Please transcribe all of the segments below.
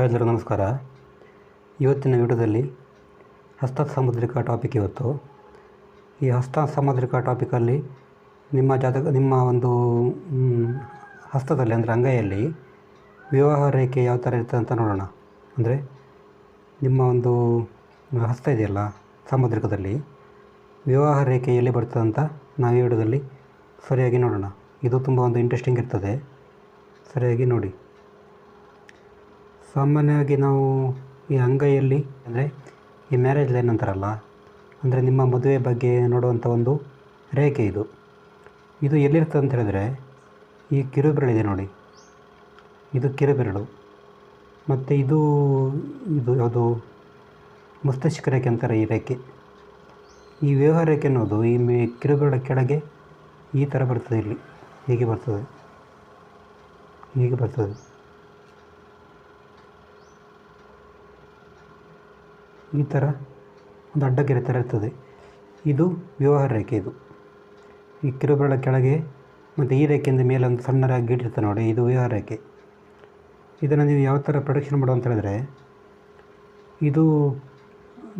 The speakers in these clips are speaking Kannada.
ಎಲ್ಲರಿಗೂ ನಮಸ್ಕಾರ. ಇವತ್ತಿನ ವಿಡಿಯೋದಲ್ಲಿ ಹಸ್ತ ಸಾಮುದ್ರಿಕ ಟಾಪಿಕ್ ಇವತ್ತು. ಈ ಹಸ್ತ ಸಾಮುದ್ರಿಕ ಟಾಪಿಕಲ್ಲಿ ನಿಮ್ಮ ಜಾತಕ, ನಿಮ್ಮ ಒಂದು ಹಸ್ತದಲ್ಲಿ ಅಂದರೆ ಅಂಗೈಯಲ್ಲಿ ವಿವಾಹ ರೇಖೆ ಯಾವ ಥರ ಇರ್ತದೆ ಅಂತ ನೋಡೋಣ. ಅಂದರೆ ನಿಮ್ಮ ಒಂದು ಹಸ್ತ ಇದೆಯಲ್ಲ ಸಾಮುದ್ರಿಕದಲ್ಲಿ, ವಿವಾಹ ರೇಖೆ ಎಲ್ಲಿ ಬರ್ತದೆ ಅಂತ ನಾವು ಈ ವಿಡಿಯೋದಲ್ಲಿ ಸರಿಯಾಗಿ ನೋಡೋಣ. ಇದು ತುಂಬ ಒಂದು ಇಂಟ್ರೆಸ್ಟಿಂಗ್ ಇರ್ತದೆ. ಸರಿಯಾಗಿ ನೋಡಿ. ಸಾಮಾನ್ಯವಾಗಿ ನಾವು ಈ ಅಂಗೈಯಲ್ಲಿ ಅಂದರೆ ಈ ಮ್ಯಾರೇಜ್ ಲೈನ್ ಅಂತಾರಲ್ಲ, ಅಂದರೆ ನಿಮ್ಮ ಮದುವೆ ಬಗ್ಗೆ ನೋಡುವಂಥ ಒಂದು ರೇಖೆ ಇದು. ಇದು ಎಲ್ಲಿರ್ತದೆ ಅಂತ ಹೇಳಿದ್ರೆ, ಈ ಕಿರುಬೆರಳಿದೆ ನೋಡಿ. ಇದು ಕಿರುಬೆರಳು. ಮತ್ತು ಇದು ಇದು ಯಾವುದು, ಮಸ್ತಿಷ್ಕ ರೇಖೆ ಅಂತಾರೆ ಈ ರೇಖೆ. ಈ ವ್ಯವಹಾರ ರೇಖೆ ಅನ್ನೋದು ಈ ಮೇ, ಕಿರುಬೆರಳ ಕೆಳಗೆ ಈ ಥರ ಬರ್ತದೆ ಇಲ್ಲಿ. ಹೀಗೆ ಬರ್ತದೆ. ಹೀಗೆ ಬರ್ತದೆ. ಈ ಥರ ಒಂದು ಅಡ್ಡಗೆರೆ ಥರ ಇರ್ತದೆ. ಇದು ವ್ಯವಹಾರ ರೇಖೆ ಇದು. ಈ ಕಿರುಬೆರಳ ಕೆಳಗೆ ಮತ್ತು ಈ ರೇಖೆಯಿಂದ ಮೇಲೆ ಒಂದು ಸಣ್ಣರಾಗಿ ಗೀಟಿರ್ತದೆ ನೋಡಿ, ಇದು ವಿವಾಹ ರೇಖೆ. ಇದನ್ನು ನೀವು ಯಾವ ಥರ ಪ್ರೊಡಕ್ಷನ್ ಮಾಡೋ ಅಂತ ಹೇಳಿದ್ರೆ, ಇದು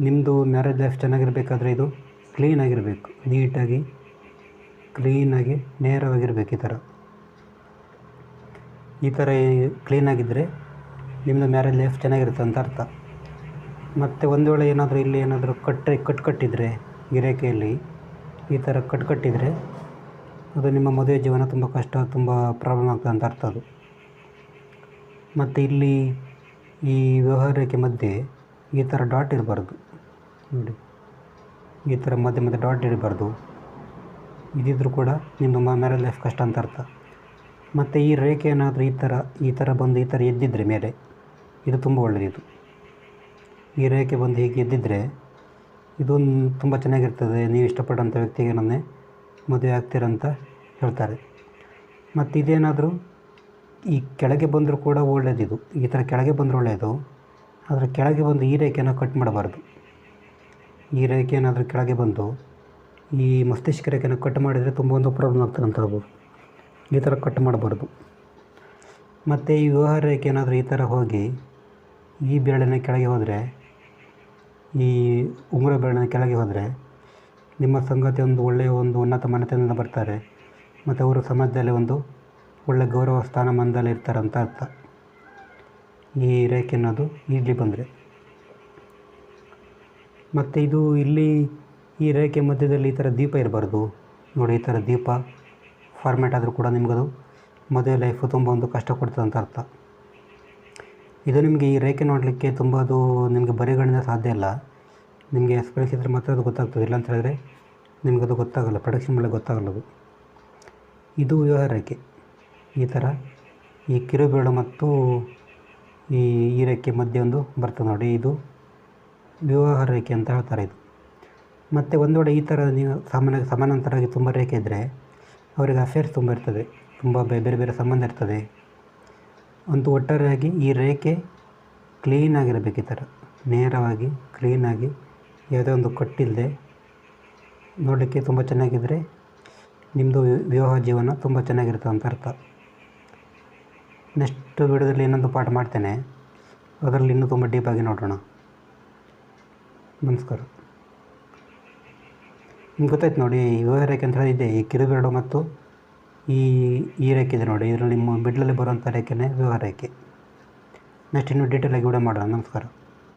ನಿಮ್ಮದು ಮ್ಯಾರೇಜ್ ಲೈಫ್ ಚೆನ್ನಾಗಿರಬೇಕಾದ್ರೆ ಇದು ಕ್ಲೀನಾಗಿರಬೇಕು ನೀಟಾಗಿ ಕ್ಲೀನಾಗಿ ನೇರವಾಗಿರಬೇಕು ಈ ಥರ. ಈ ಥರ ಕ್ಲೀನಾಗಿದ್ದರೆ ನಿಮ್ಮದು ಮ್ಯಾರೇಜ್ ಲೈಫ್ ಚೆನ್ನಾಗಿರುತ್ತೆ ಅಂತ ಅರ್ಥ. ಮತ್ತು ಒಂದು ವೇಳೆ ಏನಾದರೂ ಇಲ್ಲಿ ಏನಾದರೂ ಕಟ್ಟೆ ಕಟ್ ಕಟ್ಟಿದರೆ ಈ ರೇಖೆಯಲ್ಲಿ ಈ ಥರ ಕಟ್ ಕಟ್ಟಿದರೆ ಅದು ನಿಮ್ಮ ಮದುವೆ ಜೀವನ ತುಂಬ ಕಷ್ಟ, ತುಂಬ ಪ್ರಾಬ್ಲಮ್ ಆಗ್ತದೆ ಅಂತ ಅರ್ಥ ಅದು. ಮತ್ತು ಇಲ್ಲಿ ಈ ವ್ಯವಹಾರ ರೇಖೆ ಮಧ್ಯೆ ಈ ಥರ ಡಾಟ್ ಇರಬಾರ್ದು. ನೋಡಿ, ಈ ಥರ ಮಧ್ಯೆ ಮಧ್ಯೆ ಡಾಟ್ ಇರಬಾರ್ದು. ಇದಿದ್ರೂ ಕೂಡ ನಿಮ್ಮ ಮ್ಯಾರೇಜ್ ಲೈಫ್ ಕಷ್ಟ ಅಂತ ಅರ್ಥ. ಮತ್ತು ಈ ರೇಖೆ ಏನಾದರೂ ಈ ಥರ ಈ ಥರ ಬಂದು ಈ ಥರ ಎದ್ದಿದ್ರೆ ಮೇಲೆ, ಇದು ತುಂಬ ಒಳ್ಳೆಯದಿದು ಈ ರೇಖೆ ಬಂದು ಹೀಗೆ ಗೆದ್ದಿದ್ದರೆ ಇದೊಂದು ತುಂಬ ಚೆನ್ನಾಗಿರ್ತದೆ, ನೀವು ಇಷ್ಟಪಟ್ಟಂಥ ವ್ಯಕ್ತಿಗೆ ನನ್ನೇ ಮದುವೆ ಆಗ್ತೀರಂತ ಹೇಳ್ತಾರೆ. ಮತ್ತು ಇದೇನಾದರೂ ಈ ಕೆಳಗೆ ಬಂದರೂ ಕೂಡ ಒಳ್ಳೆಯದಿದು ಈ ಥರ ಕೆಳಗೆ ಬಂದರೂ ಒಳ್ಳೆಯದು ಆದರೆ ಕೆಳಗೆ ಬಂದು ಈ ರೇಖೆನ ಕಟ್ ಮಾಡಬಾರ್ದು. ಈ ರೇಖೆ ಏನಾದರೂ ಕೆಳಗೆ ಬಂದು ಈ ಮಸ್ತಿಷ್ಕ ರೇಖೆನ ಕಟ್ ಮಾಡಿದರೆ ತುಂಬ ಒಂದು ಪ್ರಾಬ್ಲಮ್ ಆಗ್ತದೆ ಅಂತ ಹೇಳ್ಬೋದು. ಈ ಥರ ಕಟ್ ಮಾಡಬಾರ್ದು. ಮತ್ತು ಈ ವ್ಯವಹಾರ ರೇಖೆ ಏನಾದರೂ ಈ ಥರ ಹೋಗಿ ಈ ಬೆರಳಿನ ಕೆಳಗೆ ಹೋದರೆ ಈ ಉಂಗುರ ಬೆರಳಿನ ಕೆಳಗೆ ಹೋದರೆ ನಿಮ್ಮ ಸಂಗಾತಿ ಒಂದು ಒಳ್ಳೆಯ ಒಂದು ಉನ್ನತ ಮನೆತನದಿಂದ ಬರ್ತಾರೆ. ಮತ್ತು ಅವರು ಸಮಾಜದಲ್ಲಿ ಒಂದು ಒಳ್ಳೆಯ ಗೌರವ ಸ್ಥಾನಮಾನದಲ್ಲಿ ಇರ್ತಾರೆ ಅಂತ ಅರ್ಥ. ಈ ರೇಖೆ ಅನ್ನೋದು ಇಲ್ಲಿ ಬಂದರೆ. ಮತ್ತು ಇದು ಇಲ್ಲಿ ಈ ರೇಖೆ ಮಧ್ಯದಲ್ಲಿ ಈ ಥರ ದೀಪ ಇರಬಾರ್ದು. ನೋಡಿ, ಈ ಥರ ದೀಪ ಫಾರ್ಮ್ಯಾಟ್ ಆದರೂ ಕೂಡ ನಿಮಗದು ಮದುವೆ ಲೈಫು ತುಂಬ ಒಂದು ಕಷ್ಟ ಕೊಡ್ತದೆ ಅಂತ ಅರ್ಥ. ಇದು ನಿಮಗೆ ಈ ರೇಖೆ ನೋಡಲಿಕ್ಕೆ ತುಂಬ ಅದು ನಿಮಗೆ ಬರೆಗಳಿಂದ ಸಾಧ್ಯ ಇಲ್ಲ. ನಿಮಗೆ ಎಕ್ಸ್ಪೀರಿಯನ್ಸ್ ಇದ್ದರೆ ಮಾತ್ರ ಅದು ಗೊತ್ತಾಗ್ತದೆ. ಇಲ್ಲ ಅಂತ ಹೇಳಿದ್ರೆ ನಿಮಗೆ ಅದು ಗೊತ್ತಾಗಲ್ಲ. ಪ್ರೊಡಕ್ಷನ್ ಮೇಲೆ ಗೊತ್ತಾಗಲ್ಲ ಅದು. ಇದು ವಿವಾಹ ರೇಖೆ. ಈ ಥರ ಈ ಕಿರುಬೇಳು ಮತ್ತು ಈ ಈ ರೇಖೆ ಮಧ್ಯೆ ಒಂದು ಬರ್ತದೆ ನೋಡಿ. ಇದು ವಿವಾಹ ರೇಖೆ ಅಂತ ಹೇಳ್ತಾರೆ ಇದು. ಮತ್ತು ಒಂದು ವೇಳೆ ಈ ಥರ ನೀವು ಸಾಮಾನ್ಯ, ಸಮಾನಾಂತರವಾಗಿ ತುಂಬ ರೇಖೆ ಇದ್ದರೆ ಅವರಿಗೆ ಅಫೇರ್ಸ್ ತುಂಬ ಇರ್ತದೆ. ತುಂಬ ಬೇರೆ ಬೇರೆ ಸಂಬಂಧ ಇರ್ತದೆ. ಅಂತೂ ಒಟ್ಟಾರೆಯಾಗಿ ಈ ರೇಖೆ ಕ್ಲೀನಾಗಿರಬೇಕು ಈ ಥರ ನೇರವಾಗಿ ಕ್ಲೀನಾಗಿ ಯಾವುದೇ ಒಂದು ಕಟ್ಟಿಲ್ಲದೆ ನೋಡಲಿಕ್ಕೆ ತುಂಬ ಚೆನ್ನಾಗಿದ್ದರೆ ನಿಮ್ಮದು ವಿವಾಹ ಜೀವನ ತುಂಬ ಚೆನ್ನಾಗಿರುತ್ತೆ ಅಂತ ಅರ್ಥ. ನೆಕ್ಸ್ಟ್ ವಿಡಿಯೋದಲ್ಲಿ ಇನ್ನೊಂದು ಪಾಠ ಮಾಡ್ತೇನೆ. ಅದರಲ್ಲಿ ಇನ್ನೂ ತುಂಬ ಡೀಪಾಗಿ ನೋಡೋಣ. ನಮಸ್ಕಾರ. ನಿಮ್ಗೆ ಗೊತ್ತಾಯ್ತು ನೋಡಿ ವಿವಾಹ ರೇಖೆ ಅಂತ ಹೇಳಿದೆ ಈ ಕಿರುಬೆರಳು ಮತ್ತು ಈ ಈ ರೇಖೆ ಇದೆ ನೋಡಿ. ಇದರಲ್ಲಿ ಮಿಡ್ಲಲ್ಲಿ ಬರುವಂಥ ರೇಖೆನೇ ವಿವಾಹ ರೇಖೆ. ನೆಕ್ಸ್ಟ್ ಇನ್ನೂ ಡೀಟೇಲಾಗಿ ವಿಡಿಯೋ ಮಾಡೋಣ. ನಮಸ್ಕಾರ.